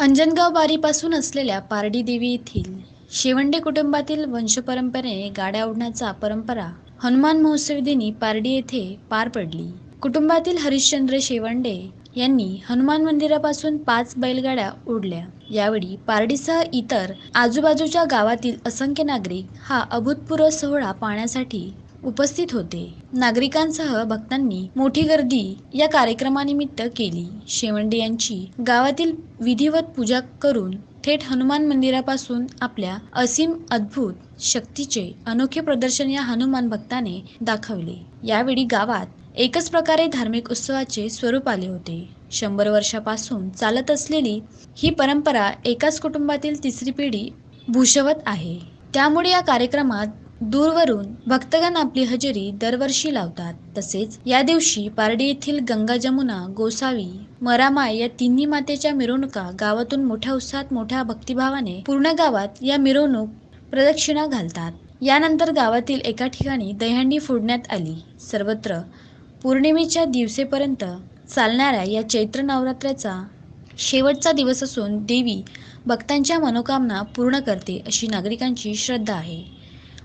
अंजनगाव बारीपासून असलेल्या पारडी देवी येथील शेवंडे कुटुंबातील वंशपरंपरेने गाड्या ओढण्याचा परंपरा हनुमान महोत्सवी दिनी पारडी येथे पार पडली. कुटुंबातील हरिश्चंद्र शेवंडे यांनी हनुमान मंदिरापासून पाच बैलगाड्या ओढल्या. यावेळी पारडीसह इतर आजूबाजूच्या गावातील असंख्य नागरिक हा अभूतपूर्व सोहळा पाहण्यासाठी उपस्थित होते. नागरिकांसह भक्तांनी मोठी गर्दी या कार्यक्रमानिमित्त केली. शेवंडे यांची गावातील विधिवत पूजा करून थेट हनुमान मंदिरापासून आपल्या असीम अद्भुत शक्तीचे अनोखे प्रदर्शन या हनुमान भक्ताने दाखवले. यावेळी गावात एकच प्रकारे धार्मिक उत्सवाचे स्वरूप आले होते. शंभर वर्षापासून चालत असलेली ही परंपरा एकाच कुटुंबातील तिसरी पिढी भूषवत आहे. त्यामुळे या कार्यक्रमात दूरवरून भक्तगण आपली हजेरी दरवर्षी लावतात. तसेच या दिवशी पारडी येथील गंगा जमुना गोसावी मरामाय या तिन्ही मातेच्या मिरवणुका गावातून मोठ्या उत्साहात मोठ्या भक्तिभावाने पूर्ण गावात या मिरवणूक प्रदक्षिणा घालतात. यानंतर गावातील एका ठिकाणी दहीहंडी फोडण्यात आली. सर्वत्र पौर्णिमेच्या दिवसेपर्यंत चालणाऱ्या या चैत्र नवरात्राचा शेवटचा दिवस असून देवी भक्तांच्या मनोकामना पूर्ण करते अशी नागरिकांची श्रद्धा आहे.